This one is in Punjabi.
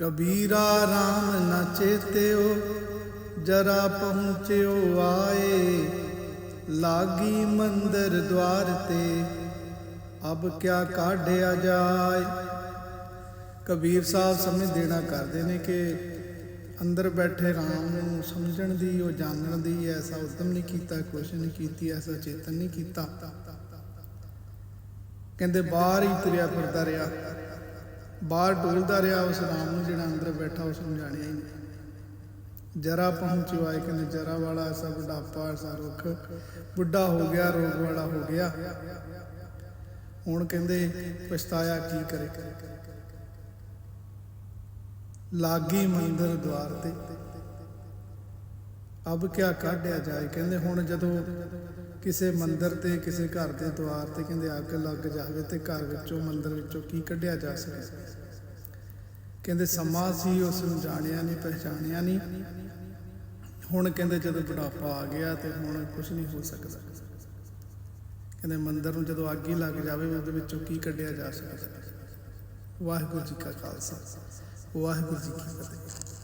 ਕਬੀਰਾ RAM ਨ ਚੇਤਿਓ, ਜਰਾ ਪਹੁੰਚਿਓ ਆਏ। ਲਾਗੀ ਮੰਦਰ ਦਵਾਰ ਤੇ, ਅਬ ਕਿਆ ਕਾਢਿਆ ਜਾਏ। ਕਬੀਰ ਸਾਹਿਬ ਸਮਝ ਦੇਣਾ ਕਰਦੇ ਨੇ ਕਿ ਅੰਦਰ ਬੈਠੇ RAM ਨੂੰ ਸਮਝਣ ਦੀ ਉਹ ਜਾਣਨ ਦੀ ਐਸਾ ਉਦਮ ਨਹੀਂ ਕੀਤਾ ਕੋਸ਼ਿਸ਼ ਨਹੀਂ ਕੀਤੀ, ਐਸਾ ਚੇਤਨ ਨਹੀਂ ਕੀਤਾ। ਕਹਿੰਦੇ ਬਾਹਰ ਹੀ ਤੁਰਿਆ ਫਿਰਦਾ ਰਿਹਾ। ਬਾਹਰ ਡੋਲਦਾ ਰਿਹਾ ਉਸ ਰਾਮ ਨੂੰ, ਜਿਹੜਾ ਅੰਦਰ ਬੈਠਾ ਉਸ ਨੂੰ ਜਾਣਿਆ ਹੀ ਨਹੀਂ। ਜਰਾ ਪਹੁੰਚਿਓ ਆਏ ਕਹਿੰਦੇ, ਜਰਾ ਵਾਲਾ ਸਭ ਬੁਢਾਪਾ ਸਾ ਬੁੱਢਾ ਹੋ ਗਿਆ, ਰੋਗ ਵਾਲਾ ਹੋ ਗਿਆ। ਹੁਣ ਕਹਿੰਦੇ, ਪਛਤਾਇਆ ਕੀ ਕਰੇ? ਲਾਗੀ ਮੰਦਰ ਦਵਾਰ ਤੇ। ਅਬ ਕਿਆ ਕਾਢਿਆ ਜਾਏ? ਕਹਿੰਦੇ, ਹੁਣ ਜਦੋਂ ਕਿਸੇ ਮੰਦਰ ਤੇ, ਕਿਸੇ ਘਰ ਦੇ ਦਵਾਰ ਤੇ ਕਹਿੰਦੇ ਅੱਗ ਲੱਗ ਜਾਵੇ ਤੇ ਘਰ ਵਿੱਚੋਂ, ਮੰਦਰ ਵਿੱਚੋਂ ਕੀ ਕੱਢਿਆ ਜਾ ਸਕਦਾ ਕਹਿੰਦੇ ਸਮਾਂ ਸੀ, ਉਸ ਨੂੰ ਜਾਣਿਆ ਨਹੀਂ, ਪਹਿਚਾਣਿਆ ਨਹੀਂ। ਹੁਣ ਕਹਿੰਦੇ ਜਦੋਂ ਬੁਢਾਪਾ ਆ ਗਿਆ ਤੇ ਹੁਣ ਕੁਝ ਨਹੀਂ ਹੋ ਸਕਦਾ। ਕਹਿੰਦੇ ਮੰਦਰ ਨੂੰ ਜਦੋਂ ਅੱਗ ਹੀ ਲੱਗ ਜਾਵੇ, ਉਹਦੇ ਵਿੱਚੋਂ ਕੀ ਕੱਢਿਆ ਜਾ ਸਕਦਾ? ਵਾਹਿਗੁਰੂ ਜੀ ਕਾ ਖਾਲਸਾ। ਵਾਹਿਗੁਰੂ ਜੀ ਕੀ ਫਤਿਹ।